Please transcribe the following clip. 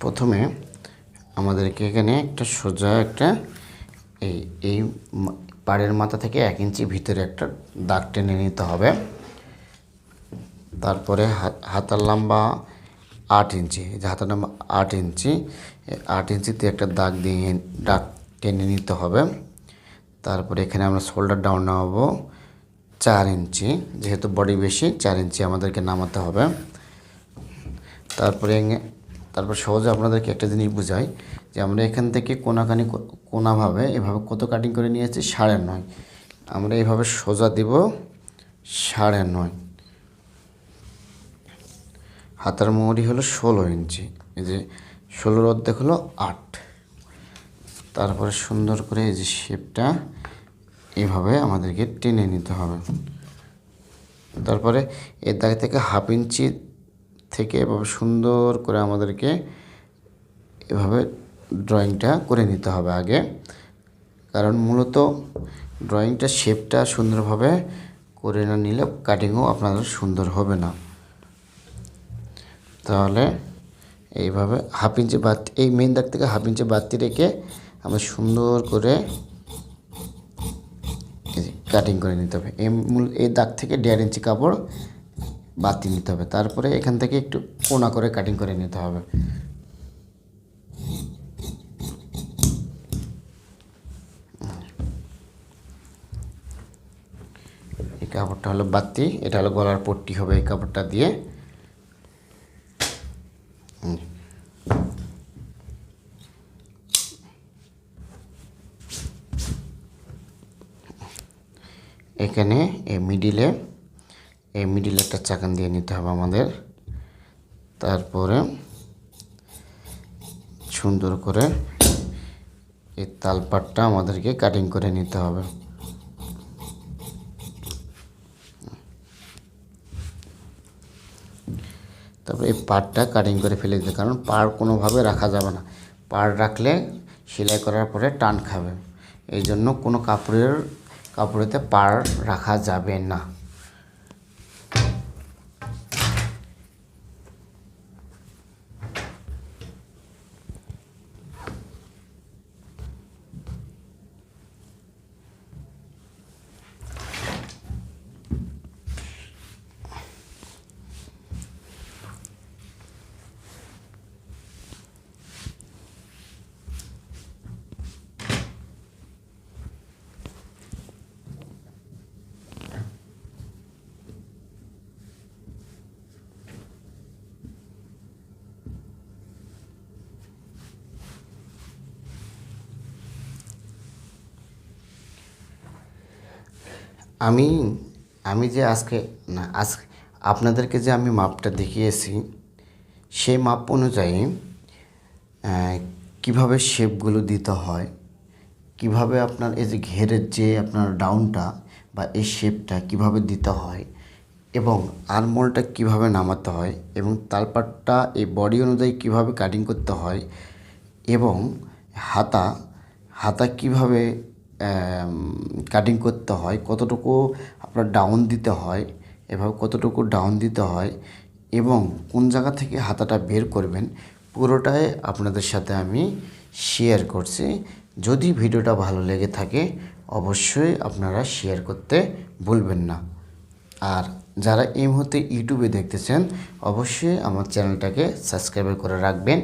প্রথমে আমাদেরকে এখানে একটা সোজা একটা এই এই পাড়ের মাথা থেকে এক ইঞ্চি ভিতরে একটা দাগ টেনে নিতে হবে। তারপরে হাত- হাতার লম্বা আট ইঞ্চি যে হাতার লম্বা আট ইঞ্চি আট ইঞ্চিতে একটা দাগ দিয়ে দাগ টেনে নিতে হবে। তারপরে এখানে আমরা শোল্ডার ডাউন নামাবো চার ইঞ্চি, যেহেতু বডি বেশি, চার ইঞ্চি আমাদেরকে নামাতে হবে। তারপরে তারপর সহজে আপনাদেরকে একটা জিনিস বুঝাই যে আমরা এখান থেকে কোনাকানি কো- কোনাভাবে এভাবে কত কাটিং করে নিয়েছি? সাড়ে নয়। আমরা এইভাবে সোজা দিব সাড়ে নয়। হাতার মোড়ি হলো ষোলো ইঞ্চি। এই যে ষোলোর অর্ধেক হলো আট। তারপরে সুন্দর করে এই যে শেপটা এইভাবে আমাদেরকে টেনে নিতে হবে। তারপরে এর দাগ থেকে হাফ ইঞ্চি থেকে এভাবে সুন্দর করে আমাদেরকে এভাবে ড্রয়িংটা করে নিতে হবে আগে। কারণ মূলত ড্রয়িংটা শেপটা সুন্দরভাবে করে না নিলে কাটিংও আপনাদের সুন্দর হবে না। তাহলে এইভাবে হাফ ইঞ্চি বাতি এই মেন দাগ থেকে হাফ ইঞ্চি বাতি রেখে আমরা সুন্দর করে কাটিং করে নিতে হবে। এই মূল এই দাগ থেকে দেড় ইঞ্চি কাপড় বাতি নিতে হবে। তারপরে এখান থেকে একটু কোনা করে কাটিং করে নিতে হবে। এই কাপড়টা হলো বাতি, এটা হলো গলার পট্টি হবে এই কাপড়টা দিয়ে। এখানে এই মিডিলে এই মিডিলে একটা চাকান দিয়ে নিতে হবে আমাদের। তারপরে সুন্দর করে এই তালপাটটা আমাদেরকে কাটিং করে নিতে হবে। তারপরে এই পাড়টা কাটিং করে ফেলে দিতে কারণ পাড় কোনোভাবে রাখা যাবে না। পাড় রাখলে সেলাই করার পরে টান খাবে। এই জন্য কোনো কাপড়ের, কাপড়েতে পাড় রাখা যাবে না। আমি আমি যে আজকে, না, আজ আপনাদেরকে যে আমি মাপটা দেখিয়েছি, সেই মাপ অনুযায়ী কীভাবে শেপগুলো দিতে হয়, কীভাবে আপনার এই যে ঘেরের যে আপনার ডাউনটা বা এই শেপটা কীভাবে দিতে হয় এবং আরমোলটা কীভাবে নামাতে হয় এবং তালপাটটা এই বডি অনুযায়ী কীভাবে কাটিং করতে হয় এবং হাতা হাতা কীভাবে কাটিং করতে হয়, কতটুকু আপনার ডাউন দিতে হয়, এভাবে কতটুকু ডাউন দিতে হয় এবং কোন জায়গা থেকে হাতাটা বের করবেন, পুরোটাই আপনাদের সাথে আমি শেয়ার করছি। যদি ভিডিওটা ভালো লেগে থাকে, অবশ্যই আপনারা শেয়ার করতে ভুলবেন না। আর যারা এই মুহূর্তে ইউটিউবে দেখতেছেন, অবশ্যই আমার চ্যানেলটাকে সাবস্ক্রাইব করে রাখবেন।